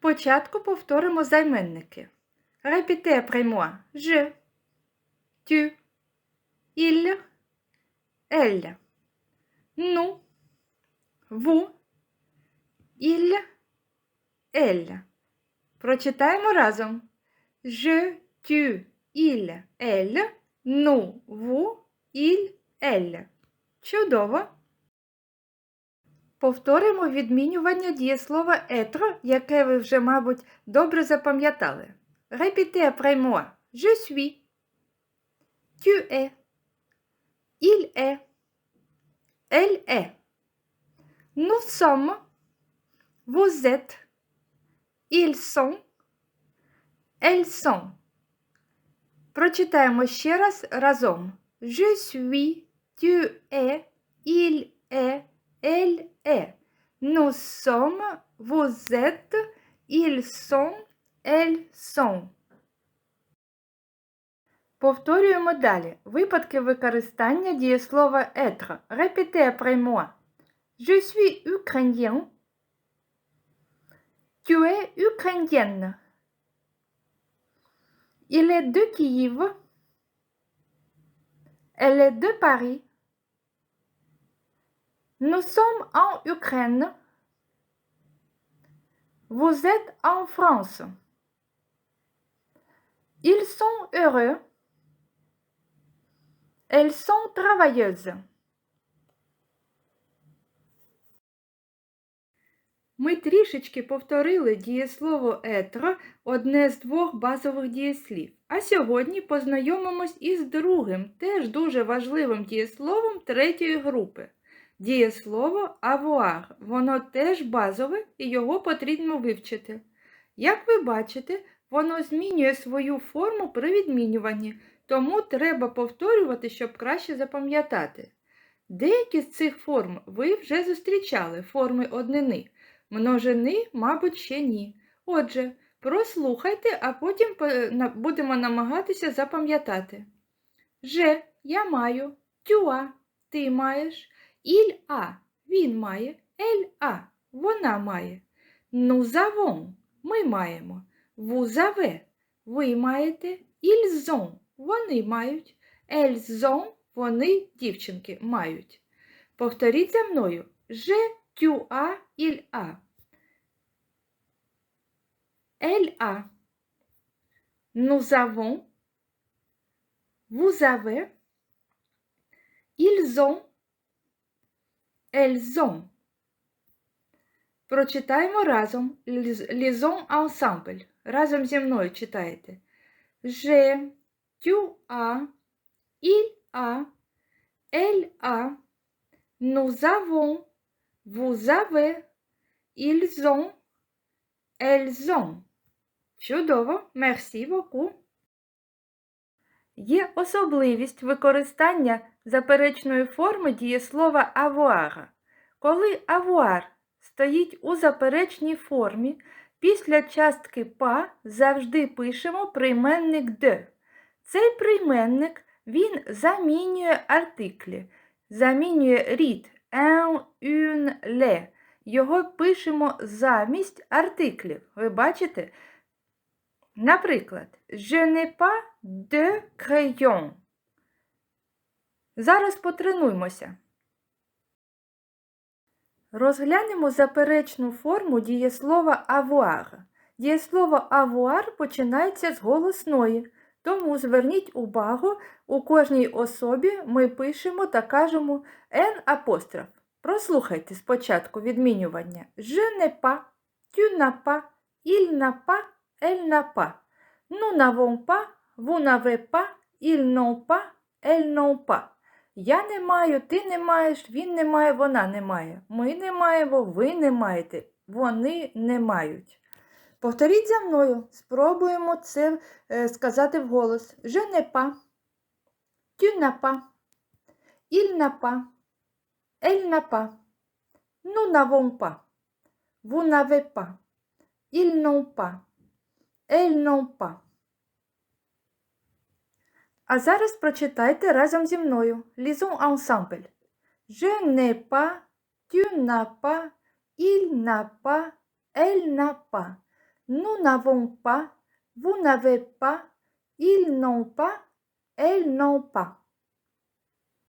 Спочатку повторимо займенники. Après moi. Je, tu, il, elle, nous, vous, il, elle. Прочитаємо разом. Je, tu, il, elle, nous, vous, il, elle. Чудово! Повторимо відмінювання дієслова être, яке ви вже, мабуть, добре запам'ятали. Suis. Tu es. Il est. Elle est. Nous sommes. Vous êtes. Ils sont. Elles sont. Прочитаємо ще раз разом. Suis. Tu es. Il est. Elle est. Nous sommes. Vous êtes. Ils sont. Elles sont. Повторюємо далі. Випадки використання дієслова être. Répétez après moi. Je suis ukrainien. Tu es ukrainienne. Il est de Kiev. Elle est de Paris. Nous sommes en Ukraine. Vous êtes en France. Ils sont heureux. Elles sont travailleuses. Ми трішечки повторили дієслово етро, одне з двох базових дієслів. А сьогодні познайомимось із другим, теж дуже важливим дієсловом третьої групи. Дієслово avoir. Воно теж базове і його потрібно вивчити. Як ви бачите, воно змінює свою форму при відмінюванні, тому треба повторювати, щоб краще запам'ятати. Деякі з цих форм ви вже зустрічали форми однини. Множини, мабуть, ще ні. Отже, прослухайте, а потім будемо намагатися запам'ятати. Же я маю, тюа ти маєш, іль а він має, ель а вона має. Нузавон ми маємо, вузаве ви маєте, ільзон вони мають, ельзон вони дівчинки мають. Повторіть за мною же as, il a. Elle a. Nous avons. Vous. Elles ont. Прочитаємо разом Лізон ensemble. Разом зі мною читаєте. Je, tu as, il a, elle a, nous avons, vous avez, ils ont, elles ont. Чудово, merci beaucoup. Є особливість використання заперечної форми дієслова avoir. Коли avoir стоїть у заперечній формі, після частки па завжди пишемо прийменник де. Цей прийменник він замінює артиклі, замінює рід un, le. Його пишемо замість артиклів. Ви бачите? Наприклад, je n'ai pas de crayon. Зараз потренуймося. Розглянемо заперечну форму дієслова avoir. Дієслово avoir починається з голосної, тому зверніть увагу, у кожній особі ми пишемо та кажемо n апостроф. Прослухайте спочатку відмінювання Je n'ai pas, tu n'as pas, il n'a pas, elle n'a pas. Nous n'avons pas, vous n'avez pas, ils n'ont pas, elles n'ont pas. Я не маю, ти не маєш, він не має, вона не має. Ми не маємо, ви не маєте, вони не мають. Повторіть за мною, спробуємо це е, сказати вголос. Je n'ai pas, tu n'as pas, il n'a pas, elle n'a pas, nous n'avons pas, vous n'avez pas, ils n'ont pas, elles n'ont pas. А зараз прочитайте разом зі мною. Lisons ensemble. Je n'ai pas, tu n'as pas, il n'a pas, elle n'a pas. Nous n'avons pas, vous n'avez pas, ils n'ont pas, elles n'ont pas.